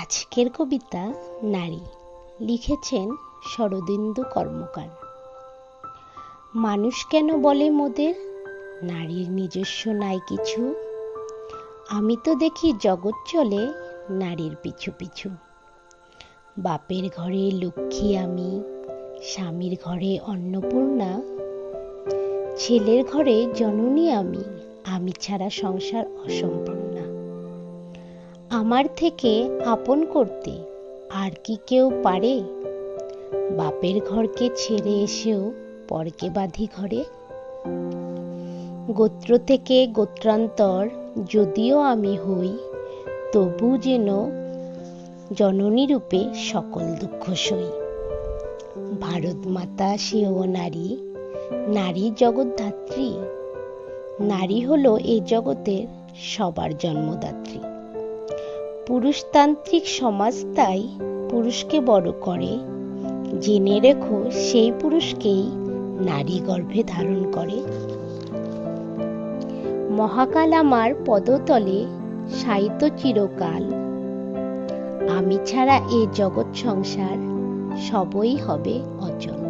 আজকের কবিতা নারী লিখেছেন শরদিন্দু কর্মকার। মানুষ কেন বলে মোদের? নারীর নিজস্ব নাই কিছু। আমি তো দেখি জগৎ চলে নারীর পিছু পিছু। বাপের ঘরে লক্ষ্মী আমি, স্বামীর ঘরে অন্নপূর্ণা। ছেলের ঘরে জননী আমি আমি ছাড়া সংসার অসম্পূর্ণা। আমার থেকে আপন করতে আর কি কেউ পারে? বাপের ঘরকে ছেড়ে এসেও পরকে বাঁধি ঘরে? গোত্র থেকে গোত্রান্তর যদিও আমি হই, তবু যেন জননী রূপে সকল দুঃখ সই। ভারত মাতা সেও নারী নারী জগৎধাত্রী, নারী হলো এই জগতের সবার জন্মদাত্রী। পুরুষতান্ত্রিক সমাজ তাই পুরুষকে বড় করে। জেনে রেখো, সেই পুরুষকেই নারী গর্ভে ধারণ করে। মহাকাল আমার পদতলে সাহিত্য চিরকাল। আমি ছাড়া এ জগৎ সংসার সবই হবে অচল।